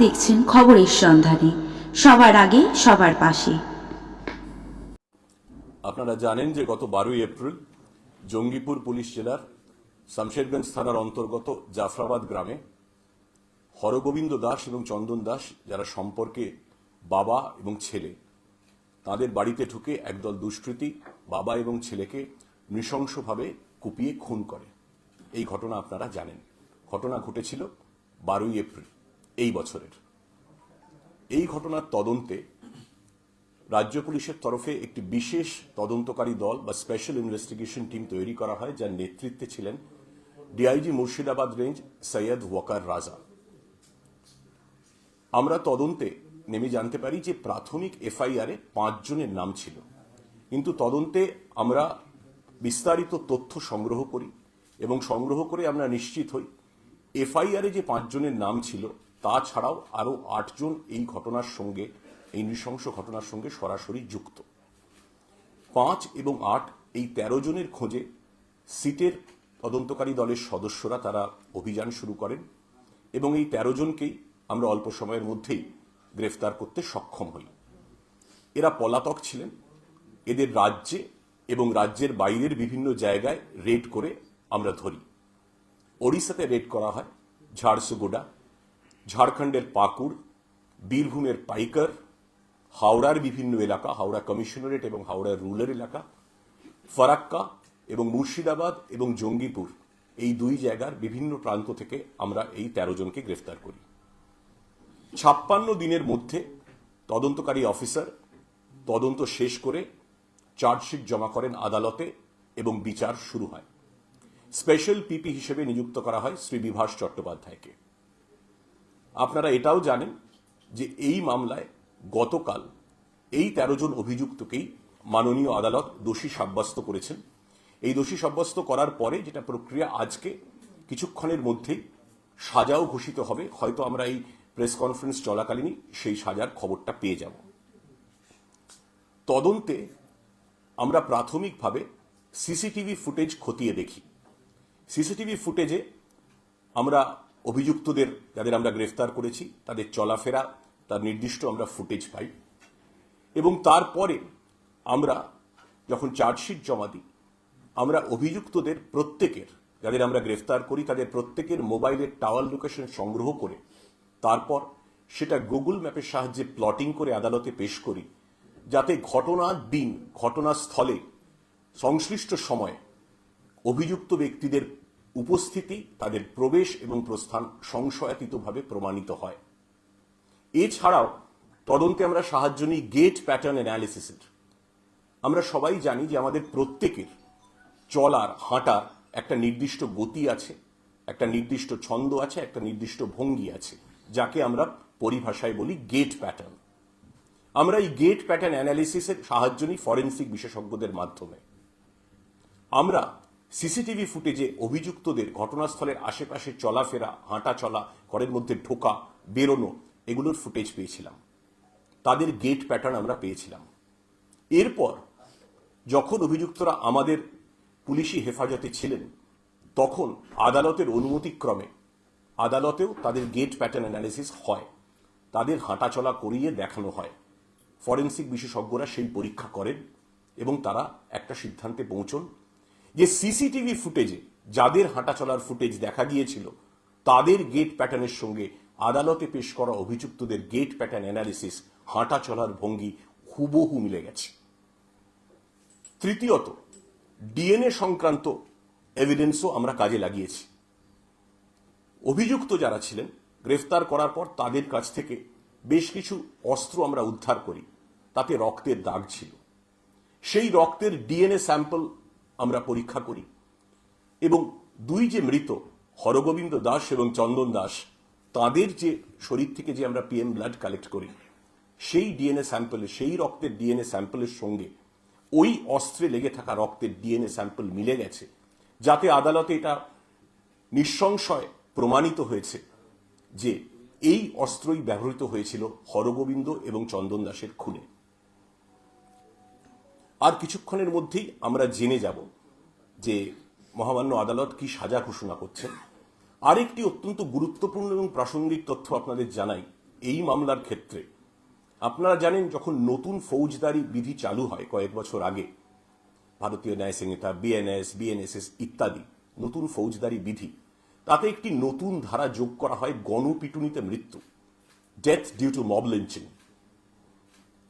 দেখছেন খবরের সন্ধানে। সবার আগে, সবার পাশে। আপনারা জানেন যে গত বারোই এপ্রিল জঙ্গিপুর পুলিশ জেলার শামশেরগঞ্জ থানার অন্তর্গত জাফরাবাদ গ্রামে হরগোবিন্দ দাস এবং চন্দন দাস, যারা সম্পর্কে বাবা এবং ছেলে, তাদের বাড়িতে ঢুকে একদল দুষ্কৃতী বাবা এবং ছেলেকে নৃশংসভাবে কুপিয়ে খুন করে। এই ঘটনা আপনারা জানেন। ঘটনা ঘটেছিল বারোই এপ্রিল। এই বছরের। এই ঘটনার তদন্তে রাজ্য পুলিশের তরফে একটি বিশেষ তদন্তকারী দল বা স্পেশাল ইনভেস্টিগেশন টিম তৈরি করা হয়, যার নেতৃত্বে ছিলেন ডিআইজি মুর্শিদাবাদ রেঞ্জ সৈয়দ ওয়াকার রাজা। আমরা তদন্তে নেমে জানতে পারি যে প্রাথমিক এফআইআরে পাঁচজনের নাম ছিল। কিন্তু তদন্তে আমরা বিস্তারিত তথ্য সংগ্রহ করি এবং সংগ্রহ করে আমরা নিশ্চিত হই এফআইআরে যে পাঁচজনের নাম ছিল তাছাড়াও আরও আটজন এই ঘটনার সঙ্গে, এই নৃশংস ঘটনার সঙ্গে সরাসরি যুক্ত। পাঁচ এবং আট এই তেরো জনের খোঁজে সিটের তদন্তকারী দলের সদস্যরা তারা অভিযান শুরু করেন এবং এই তেরো জনকেই আমরা অল্প সময়ের মধ্যেই গ্রেফতার করতে সক্ষম হই। এরা পলাতক ছিলেন। এদের রাজ্যে এবং রাজ্যের বাইরের বিভিন্ন জায়গায় রেড করে আমরা ধরি। ওড়িশাতে রেড করা হয়, ঝাড়সুগুডা ঝাড়খণ্ডের পাকুড়, বীরভূমের পাইকার, হাওড়ার বিভিন্ন এলাকা, হাওড়া কমিশনারেট এবং হাওড়ার রুরাল এলাকা, ফারাক্কা এবং মুর্শিদাবাদ এবং জঙ্গিপুর এই দুই জায়গার বিভিন্ন প্রান্ত থেকে আমরা এই তেরো জনকে গ্রেফতার করি। ছাপ্পান্ন দিনের মধ্যে তদন্তকারী অফিসার তদন্ত শেষ করে চার্জশিট জমা করেন আদালতে এবং বিচার শুরু হয়। স্পেশাল পিপি হিসেবে নিযুক্ত করা হয় শ্রী বিভাস চট্টোপাধ্যায়কে। আপনারা এটাও জানেন যে এই মামলায় গতকাল এই তেরো জন অভিযুক্তকেই মাননীয় আদালত দোষী সাব্যস্ত করেছেন। এই দোষী সাব্যস্ত করার পরে যেটা প্রক্রিয়া আজকে, কিছুক্ষণের মধ্যেই সাজাও ঘোষিত হবে। হয়তো আমরা এই প্রেস কনফারেন্স চলাকালীনই সেই সাজার খবরটা পেয়ে যাব। তদন্তে আমরা প্রাথমিকভাবে সিসিটিভি ফুটেজ খতিয়ে দেখি। সিসিটিভি ফুটেজে আমরা অভিযুক্তদের যাদের আমরা গ্রেফতার করেছি, তাদের চলাফেরা, তার নির্দিষ্ট আমরা ফুটেজ পাই। এবং তারপরে আমরা যখন চার্জশিট জমা দিই, আমরা অভিযুক্তদের প্রত্যেকের, যাদের আমরা গ্রেফতার করি, তাদের প্রত্যেকের মোবাইলের টাওয়ার লোকেশন সংগ্রহ করে, তারপর সেটা গুগল ম্যাপের সাহায্যে প্লটিং করে আদালতে পেশ করি, যাতে ঘটনার দিন, ঘটনাস্থলে, সংশ্লিষ্ট সময়ে অভিযুক্ত ব্যক্তিদের উপস্থিতি তাদের প্রবেশ এবং প্রস্থান সংশয়াতীতভাবে প্রমাণিত হয়। এছাড়াও তদন্তে আমরা সাহায্য নিই গেট প্যাটার্ন অ্যানালিসিসের আমরা সবাই জানি যে আমাদের প্রত্যেকের চলার, হাঁটার একটা নির্দিষ্ট গতি আছে, একটা নির্দিষ্ট ছন্দ আছে, একটা নির্দিষ্ট ভঙ্গি আছে, যাকে আমরা পরিভাষায় বলি গেট প্যাটার্ন আমরা এই গেট প্যাটার্ন অ্যানালিসিসের সাহায্য নিই ফরেন্সিক বিশেষজ্ঞদের মাধ্যমে। আমরা সিসিটিভি ফুটেজে অভিযুক্তদের ঘটনাস্থলের আশেপাশে চলাফেরা হাঁটা চলা, ঘরের মধ্যে ঢোকা, বেরোনো এগুলোর ফুটেজ পেয়েছিলাম। তাদের গেট প্যাটার্ন আমরা পেয়েছিলাম। এরপর যখন অভিযুক্তরা আমাদের পুলিশি হেফাজতে ছিলেন, তখন আদালতের অনুমতিক্রমে, আদালতেও তাদের গেট প্যাটার্ন অ্যানালিসিস হয়। তাদের হাঁটাচলা করিয়ে দেখানো হয়। ফরেন্সিক বিশেষজ্ঞরা সেই পরীক্ষা করেন এবং তারা একটা সিদ্ধান্তে পৌঁছন যে সিসিটিভি ফুটেজে যাদের হাঁটাচলার ফুটেজ দেখা গিয়েছিল, তাদের গেট প্যাটার্নের সঙ্গে আদালতে পেশ করা অভিযুক্তদের গেট প্যাটার্ন অ্যানালিসিস হাঁটা চলার ভঙ্গি হুবহু মিলে গেছে। তৃতীয়ত ডিএনএ সংক্রান্ত এভিডেন্সও আমরা কাজে লাগিয়েছি। অভিযুক্ত যারা ছিলেন, গ্রেফতার করার পর তাদের কাছ থেকে বেশ কিছু অস্ত্র আমরা উদ্ধার করি, তাতে রক্তের দাগ ছিল। সেই রক্তের ডিএনএ স্যাম্পল আমরা পরীক্ষা করি। এবং দুই যে মৃত, হরগোবিন্দ দাস এবং চন্দন দাস, তাদের যে শরীর থেকে যে আমরা পিএম ব্লাড কালেক্ট করি, সেই ডিএনএ স্যাম্পলে, সেই রক্তের ডিএনএ স্যাম্পলের সঙ্গে ওই অস্ত্রে লেগে থাকা রক্তের ডিএনএ স্যাম্পল মিলে গেছে, যাতে আদালতে এটা নিঃসংশয় প্রমাণিত হয়েছে যে এই অস্ত্রই ব্যবহৃত হয়েছিল হরগোবিন্দ এবং চন্দন দাসের খুনে। আর কিছুক্ষণের মধ্যেই আমরা জেনে যাব যে মহামান্য আদালত কি সাজা ঘোষণা করছেন। আরেকটি অত্যন্ত গুরুত্বপূর্ণ এবং প্রাসঙ্গিক তথ্য আপনাদের জানাই, এই মামলার ক্ষেত্রে। আপনারা জানেন, যখন নতুন ফৌজদারি বিধি চালু হয় কয়েক বছর আগে, ভারতীয় ন্যায় সংহিতা বিএনএস বিএনএসএস ইত্যাদি নতুন ফৌজদারি বিধি, তাতে একটি নতুন ধারা যোগ করা হয় গণপিটুনিতে মৃত্যু death due to mob lynching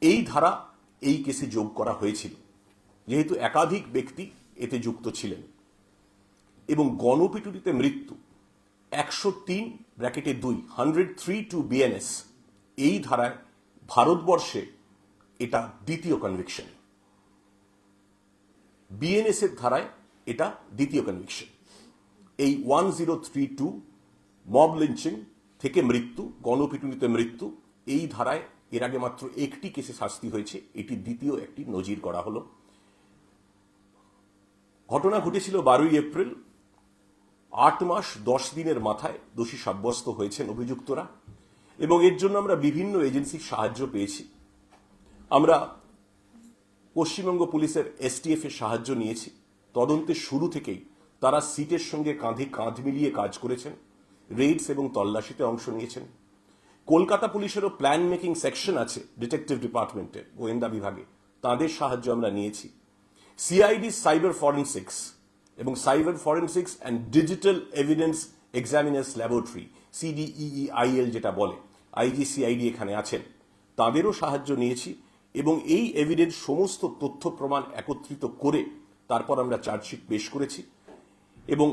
এই ধারা এই কেসে যোগ করা হয়েছিল। যেহেতু একাধিক ব্যক্তি এতে যুক্ত ছিলেন। এবং গণপিটুনিতে মৃত্যু একশো তিন ব্র্যাকেটে দুই, হান্ড্রেড থ্রি টু বিএনএস, এই ধারায় ভারতবর্ষে এটা দ্বিতীয় কনভিকশন বিএনএস এর ধারায় এটা দ্বিতীয় কনভিকশন এই one zero three two mob lynching থেকে মৃত্যু, গণপিটুনিতে মৃত্যু, এই ধারায় এর আগে মাত্র একটি কেসে শাস্তি হয়েছে, এটি দ্বিতীয় একটি নজির করা হলো। ঘটনা ঘটেছিল বারোই এপ্রিল, আট মাস দশ দিনের মাথায় দোষী সাব্যস্ত হয়েছেন অভিযুক্তরা, এবং এর জন্য আমরা বিভিন্ন এজেন্সির সাহায্য পেয়েছি। আমরা পশ্চিমবঙ্গ পুলিশের এসটিএফ এর সাহায্য নিয়েছি। তদন্তের শুরু থেকেই তারা সিটের সঙ্গে কাঁধে কাঁধ মিলিয়ে কাজ করেছেন রেইডস এবং তল্লাশিতে অংশ নিয়েছেন। কলকাতা পুলিশেরও প্ল্যান মেকিং সেকশন আছে ডিটেকটিভ ডিপার্টমেন্টে গোয়েন্দা বিভাগে। তাদের সাহায্য আমরা নিয়েছি। সিআইডি সাইবার ফরেন্সিক্স এবং cyber forensics and digital evidence examiners laboratory CDEIL যেটা বলে আইজিসিআইডি এখানে আছেন। তাদেরও সাহায্য নিয়েছি এবং এই এভিডেন্স সমস্ত তথ্য প্রমাণ একত্রিত করে তারপর আমরা চার্জশিট পেশ করেছি এবং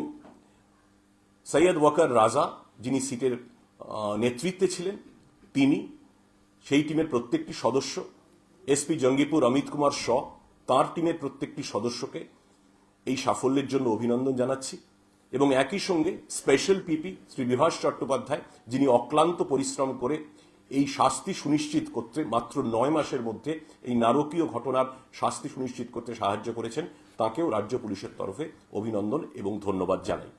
সৈয়দ ওয়াকার রাজা যিনি সিটের নেতৃত্বে ছিলেন তিনি, সেই টিমের প্রত্যেকটি সদস্য, এসপি জঙ্গিপুর অমিত কুমার শ, তার টিমের প্রত্যেকটি সদস্যকে এই সাফল্যের জন্য অভিনন্দন জানাচ্ছি এবং একই সঙ্গে স্পেশাল পিপি শ্রী বিভাস চট্টোপাধ্যায়, যিনি অক্লান্ত পরিশ্রম করে এই শাস্তি সুনিশ্চিত করতে মাত্র নয় মাসের মধ্যে এই নারকীয় ঘটনার শাস্তি সুনিশ্চিত করতে সাহায্য করেছেন, তাকেও রাজ্য পুলিশের তরফে অভিনন্দন এবং ধন্যবাদ জানাই।